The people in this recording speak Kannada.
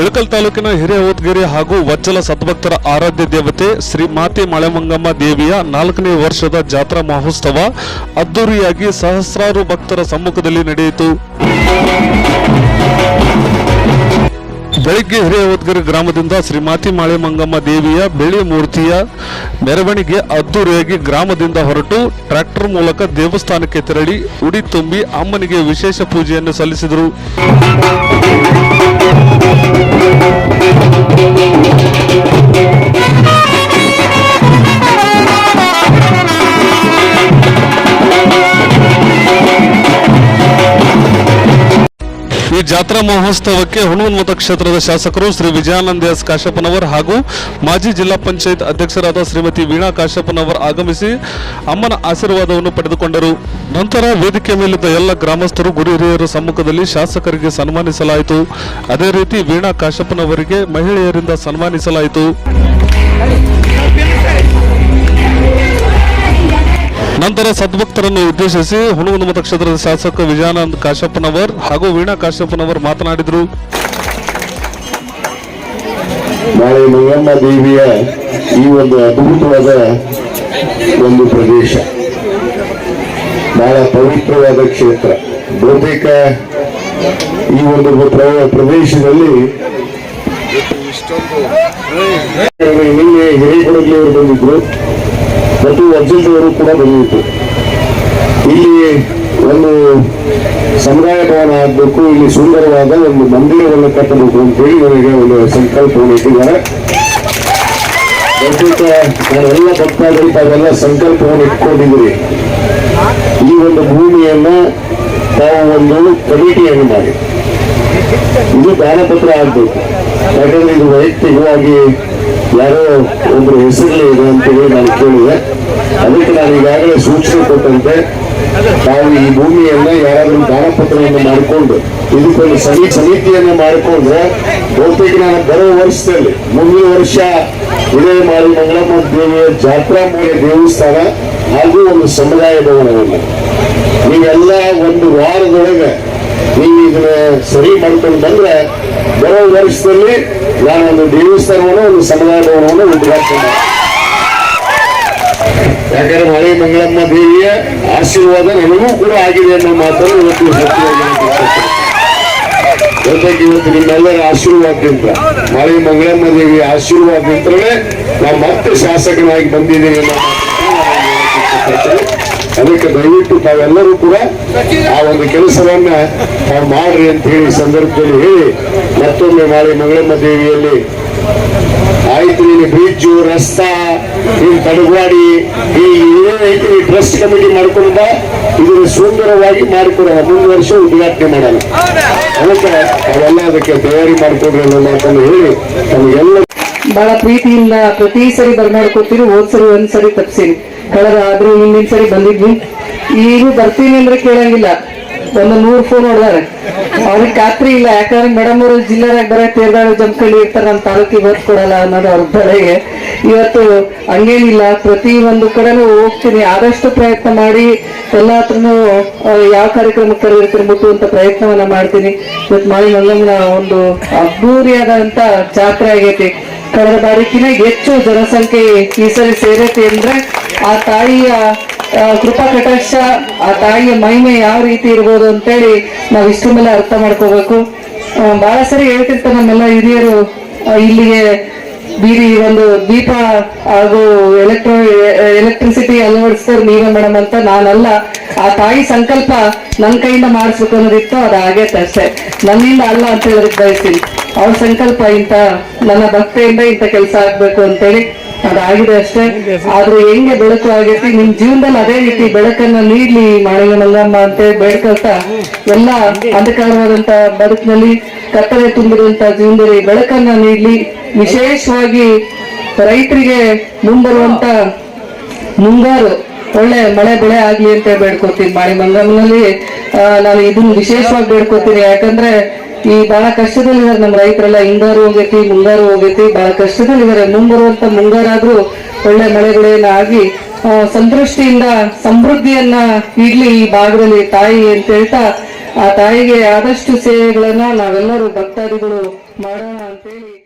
ಇಳಕಲ್ ತಾಲೂಕಿನ ಹಿರೇಹೋತ್ಗೆರೆ ಹಾಗೂ ವಜ್ಜಲ ಸದ್ಭಕ್ತರ ಆರಾಧ್ಯ ದೇವತೆ ಶ್ರೀ ಮಾತೆ ಮಳೆಮಂಗಮ್ಮ ದೇವಿಯ ನಾಲ್ಕನೇ ವರ್ಷದ ಜಾತ್ರಾ ಮಹೋತ್ಸವ ಅದ್ದೂರಿಯಾಗಿ ಸಹಸ್ರಾರು ಭಕ್ತರ ಸಮ್ಮುಖದಲ್ಲಿ ನಡೆಯಿತು. ಬೆಳಿಗ್ಗೆ ಹಿರೇಹೋತ್ಗೆರೆ ಗ್ರಾಮದಿಂದ ಶ್ರೀ ಮಾತಿ ಮಾಳೆಮಂಗಮ್ಮ ದೇವಿಯ ಬೆಳಿ ಮೂರ್ತಿಯ ಮೆರವಣಿಗೆ ಅದ್ದೂರಿಯಾಗಿ ಗ್ರಾಮದಿಂದ ಹೊರಟು ಟ್ರ್ಯಾಕ್ಟರ್ ಮೂಲಕ ದೇವಸ್ಥಾನಕ್ಕೆ ತೆರಳಿ ಉಡಿ ತುಂಬಿ ಅಮ್ಮನಿಗೆ ವಿಶೇಷ ಪೂಜೆಯನ್ನು ಸಲ್ಲಿಸಿದರು. Thank you. ಈ ಜಾತ್ರಾ ಮಹೋತ್ಸವಕ್ಕೆ ಮತ ಕ್ಷೇತ್ರದ ಶಾಸಕರು ಶ್ರೀ ವಿಜಯಾನಂದ ಎಸ್ ಕಾಶಪ್ಪನವರ್ ಹಾಗೂ ಮಾಜಿ ಜಿಲ್ಲಾ ಪಂಚಾಯತ್ ಅಧ್ಯಕ್ಷರಾದ ಶ್ರೀಮತಿ ವೀಣಾ ಕಾಶಪ್ಪನವರ್ ಆಗಮಿಸಿ ಅಮ್ಮನ ಆಶೀರ್ವಾದವನ್ನು ಪಡೆದುಕೊಂಡರು. ನಂತರ ವೇದಿಕೆ ಮೇಲಿದ್ದ ಎಲ್ಲ ಗ್ರಾಮಸ್ಥರು ಗುರು ಹಿರಿಯರ ಸಮ್ಮುಖದಲ್ಲಿ ಶಾಸಕರಿಗೆ ಸನ್ಮಾನಿಸಲಾಯಿತು. ಅದೇ ರೀತಿ ವೀಣಾ ಕಾಶಪ್ಪನವರಿಗೆ ಮಹಿಳೆಯರಿಂದ ಸನ್ಮಾನಿಸಲಾಯಿತು. ಸದ್ಭಕ್ತರನ್ನು ಉದ್ದೇಶಿಸಿ ಹುಣಗುಂದ ಮತಕ್ಷೇತ್ರದ ಶಾಸಕ ವಿಜಯಾನಂದ್ ಕಾಶಪ್ಪನವರ್ ಹಾಗೂ ವೀಣಾ ಕಾಶಪ್ಪನವರ್ ಮಾತನಾಡಿದರು. ನಾಳೆ ಮಂಗಮ್ಮ ದೇವಿಯ ಈ ಒಂದು ಅದ್ಭುತವಾದ ಒಂದು ಪ್ರದೇಶ. ಬಹಳ ಪವಿತ್ರವಾದ ಕ್ಷೇತ್ರ. ಬಹುತೇಕ ಈ ಒಂದು ಪ್ರ- ಪ್ರದೇಶದಲ್ಲಿ ನಿನ್ನೆ ಹಿರೇಕೊಡಗಿಯವರು ಬಂದಿದ್ರು. ಮತ್ತು ವರ್ಗದವರು ಕೂಡ ಬೆಳೆಯಿತು ಇಲ್ಲಿ ಒಂದು ಸಮುದಾಯ ಭವನ ಆಗಬೇಕು, ಇಲ್ಲಿ ಸುಂದರವಾದ ಒಂದು ಮಂದಿರವನ್ನು ಕಟ್ಟಬೇಕು ಅಂತ ಹೇಳಿ ನನಗೆ ಒಂದು ಸಂಕಲ್ಪವನ್ನು ಇಟ್ಟಿದ್ದಾರೆ. ಬಹುತೇಕ ನಾನೆಲ್ಲ ಭಕ್ತಾದಲ್ಲಿ ತಾವೆಲ್ಲ ಸಂಕಲ್ಪವನ್ನು ಇಟ್ಕೊಂಡಿದ್ದೀರಿ ಈ ಒಂದು ಭೂಮಿಯನ್ನ ತಾವು ಒಂದು ಕಮಿಟಿಯನ್ನು ಮಾಡಿ. ಇದು ದಾನಪತ್ರ ಆಗ್ಬೇಕು. ಯಾಕಂದ್ರೆ ಇದು ವೈಯಕ್ತಿಕವಾಗಿ ಯಾರೋ ಒಬ್ಬರು ಹೆಸರಲ್ಲಿ ಇದೆ ಅಂತ ಹೇಳಿ ನಾನು ಕೇಳಿದೆ. ಅದಕ್ಕೆ ನಾನು ಈಗಾಗಲೇ ಸೂಚನೆ ಕೊಟ್ಟಂತೆ, ನಾವು ಈ ಭೂಮಿಯನ್ನ ಯಾರಾದ್ರೂ ದಾನಪತ್ರವನ್ನು ಮಾಡಿಕೊಂಡು, ಇದಕ್ಕೊಂದು ಸಮಿ ಸಮಿತಿಯನ್ನು ಮಾಡಿಕೊಂಡ್ರೆ, ಬಹುತೇಕ ನಾನು ಬರೋ ವರ್ಷದಲ್ಲಿ, ಮುಂದಿನ ವರ್ಷ ಇದೇ ಮಾಡಿ ಮಂಗಳಮ್ಮ ದೇವಿಯ ಜಾತ್ರಾ ಮೇಲೆ ದೇವಸ್ಥಾನ, ಹಾಗೂ ಒಂದು ಸಮುದಾಯ ಭವನವನ್ನು. ನೀವೆಲ್ಲ ಒಂದು ವಾರದೊಳಗೆ ನೀವು ಇದನ್ನ ಸರಿ ಮಾಡ್ಕೊಂಡು ಬಂದ್ರೆ ವರ್ಷದಲ್ಲಿ ನಾನು ಒಂದು ದೇವಸ್ಥಾನವನ್ನು, ಒಂದು ಸಮುದಾಯ ಭವನವನ್ನು ಉದ್ಘಾಟನೆ ಯಾಕಂದ್ರೆ ಮಳೆ ಮಂಗಳಮ್ಮ ದೇವಿಯ ಆಶೀರ್ವಾದ ನನಗೂ ಕೂಡ ಆಗಿದೆ ಅನ್ನೋ ಮಾತನ್ನು ಇವತ್ತು. ಜೊತೆಗೆ ಇವತ್ತು ನಿಮ್ಮೆಲ್ಲರ ಆಶೀರ್ವಾದದಿಂದ, ಮಳೆ ಮಂಗಳಮ್ಮ ದೇವಿಯ ಆಶೀರ್ವಾದದಿಂದಲೇ ನಾನು ಮತ್ತೆ ಶಾಸಕನಾಗಿ ಬಂದಿದ್ದೀನಿ ಅನ್ನೋ ಮಾತನ್ನು. ಅದಕ್ಕೆ ದಯವಿಟ್ಟು ತಾವೆಲ್ಲರೂ ಕೂಡ ಆ ಒಂದು ಕೆಲಸವನ್ನ ತಾವು ಮಾಡ್ರಿ ಅಂತ ಹೇಳಿ ಸಂದರ್ಭದಲ್ಲಿ ಹೇಳಿ ಮತ್ತೊಮ್ಮೆ ನಾಳೆ ಮಂಗಳಮ್ಮ ದೇವಿಯಲ್ಲಿ. ಆಯ್ತು ನೀನು ಬ್ರಿಡ್ಜು ರಸ್ತಾ ನೀನು ಈ ಏನೈತಿ ಈ ಟ್ರಸ್ಟ್ ಕಮಿಟಿ ಮಾಡ್ಕೊಂಡ ಇದನ್ನು ಸುಂದರವಾಗಿ ಮಾಡಿಕೊಡೋಣ. ಮುಂದಿನ ವರ್ಷ ಉದ್ಘಾಟನೆ ಮಾಡೋಣ. ಅದಕ್ಕೆ ಅವೆಲ್ಲ ಅದಕ್ಕೆ ತಯಾರಿ ಮಾಡಿಕೊಡ್ರಿ ಅನ್ನೋ ಮಾತನ್ನು ಹೇಳಿ ನಮಗೆಲ್ಲ ಬಹಳ ಪ್ರೀತಿಯಿಂದ ಪ್ರತಿ ಸರಿ ಬರ್ಮಾಡ್ಕೊತೀರಿ ಹೋದ್ಸರಿ ಒಂದ್ಸರಿ ಒಂದ್ ಸರಿ ತಪ್ಸಿರಿ ಕಳೆದ ಆದ್ರೂ ಹಿಂದಿನ ಸರಿ ಬಂದಿದ್ವಿ. ಈಗ ಬರ್ತೀನಿ ಅಂದ್ರೆ ಕೇಳಂಗಿಲ್ಲ. ಒಂದು ನೂರು ಫೋನ್ ಹೊಡೆದಾರೆ. ಅವ್ರಿಗೆ ಖಾತ್ರಿ ಇಲ್ಲ. ಯಾಕಂದ್ರೆ ಮೇಡಮ್ ಅವರು ಜಿಲ್ಲೆದಾಗ ಬರೋ ತೇರ್ದಾಳು ಜಂಪ್ಕಂಡು ಇರ್ತಾರೆ ನಮ್ಮ ತಾಲೂಕಿಗೆ ಹೊತ್ತು ಕೊಡಲ್ಲ ಅನ್ನೋದು ಅವ್ರ ಇವತ್ತು ಹಂಗೇನಿಲ್ಲ. ಪ್ರತಿ ಒಂದು ಕಡೆನೂ ಹೋಗ್ತೀನಿ. ಆದಷ್ಟು ಪ್ರಯತ್ನ ಮಾಡಿ ಎಲ್ಲ ಹತ್ರನೂ ಯಾವ ಕಾರ್ಯಕ್ರಮಕ್ಕೆ ಕರೆದಿರ್ತಾರೆ ಮುಟ್ಟುವಂತ ಪ್ರಯತ್ನವನ್ನ ಮಾಡ್ತೀನಿ. ಇವತ್ತು ಮಾಡಿ ಮಂಗಮ್ಮನ ಒಂದು ಅದ್ದೂರಿಯಾದಂತ ಜಾತ್ರೆ ಆಗೈತಿ. ಕಳೆದ ಬಾರಿಕಿನ ಹೆಚ್ಚು ಜನಸಂಖ್ಯೆ ಈ ಸರಿ ಸೇರೈತಿ ಅಂದ್ರೆ ಆ ತಾಯಿಯ ಕೃಪಾ ಕಟಾಕ್ಷ, ಆ ತಾಯಿಯ ಮಹಿಮೆ ಯಾವ ರೀತಿ ಇರ್ಬೋದು ಅಂತೇಳಿ ನಾವು ಇಷ್ಟು ಮೇಲೆ ಅರ್ಥ ಮಾಡ್ಕೋಬೇಕು. ಬಹಳ ಸರಿ ಹೇಳ್ತಿರ್ತಾರೆ ನಮ್ಮೆಲ್ಲ ಹಿರಿಯರು ಇಲ್ಲಿಗೆ ಬೀದಿ ಒಂದು ದೀಪ ಹಾಗೂ ಎಲೆಕ್ಟ್ರೋ ಎಲೆಕ್ಟ್ರಿಸಿಟಿ ಅಳವಡಿಸ್ತಾರೆ ನೀವೇ ಮೇಡಮ್ ಅಂತ ನಾನಲ್ಲ. ಆ ತಾಯಿ ಸಂಕಲ್ಪ ನನ್ನ ಕೈಯಿಂದ ಮಾಡಿಸ್ಬೇಕು ಅನ್ನೋದಿತ್ತು, ಅದು ಆಗೈತೆ ಅಷ್ಟೇ ನನ್ನಿಂದ ಅಲ್ಲ ಅಂತ ಹೇಳೋದಕ್ಕೆ ಬಯಸ್ತೀನಿ ಅವ್ರ ಸಂಕಲ್ಪ ಇಂತ, ನನ್ನ ಭಕ್ತಿಯಿಂದ ಇಂಥ ಕೆಲಸ ಆಗ್ಬೇಕು ಅಂತೇಳಿ ಅದಾಗಿದೆ ಅಷ್ಟೇ. ಆದ್ರೆ ಹೆಂಗೆ ಬೆಳಕು ಆಗೈತಿ, ನಿಮ್ ಜೀವನದಲ್ಲಿ ಅದೇ ರೀತಿ ಬೆಳಕನ್ನ ನೀಡ್ಲಿ ಮಾಡಿದ ಮಲ್ಲಮ್ಮ ಅಂತ ಬೇಡ್ಕೊಳ್ತಾ, ಎಲ್ಲ ಅಂಧಕಾರವಾದಂತ ಬದುಕಿನಲ್ಲಿ ಕತ್ತಲೆ ತುಂಬಿರುವಂತ ಜೀವನದಲ್ಲಿ ಬೆಳಕನ್ನ ನೀಡ್ಲಿ. ವಿಶೇಷವಾಗಿ ರೈತರಿಗೆ ಮುಂಬರುವಂತ ಮುಂಗಾರು, ಒಳ್ಳೆ ಮಳೆ ಬೆಳೆ ಆಗ್ಲಿ ಅಂತ ಬೇಡ್ಕೊತೀನಿ ಮಾಳಿ ಮಂಗಮ್ನಲ್ಲಿ ನಾನು ಇದನ್ನ ವಿಶೇಷವಾಗಿ ಬೇಡ್ಕೊತೀನಿ ಯಾಕಂದ್ರೆ ಈ ಬಹಳ ಕಷ್ಟದಲ್ಲಿದ್ದಾರೆ ನಮ್ಮ ರೈತರೆಲ್ಲ. ಹಿಂಗಾರು ಹೋಗೈತಿ, ಮುಂಗಾರು ಹೋಗೈತಿ. ಬಹಳ ಕಷ್ಟದಲ್ಲಿದ್ದಾರೆ. ಮುಂಬರುವಂತ ಮುಂಗಾರಾದ್ರೂ ಒಳ್ಳೆ ಮಳೆ ಬೆಳೆಯನ್ನ ಆಗಿ ಸಂತೃಷ್ಟಿಯಿಂದ ಸಮೃದ್ಧಿಯನ್ನ ಇಡ್ಲಿ ಈ ಭಾಗದಲ್ಲಿ ತಾಯಿ ಅಂತ ಹೇಳ್ತಾ, ಆ ತಾಯಿಗೆ ಆದಷ್ಟು ಸೇವೆಗಳನ್ನ ನಾವೆಲ್ಲರೂ ಭಕ್ತಾದಿಗಳು ಮಾಡೋಣ ಅಂತೇಳಿ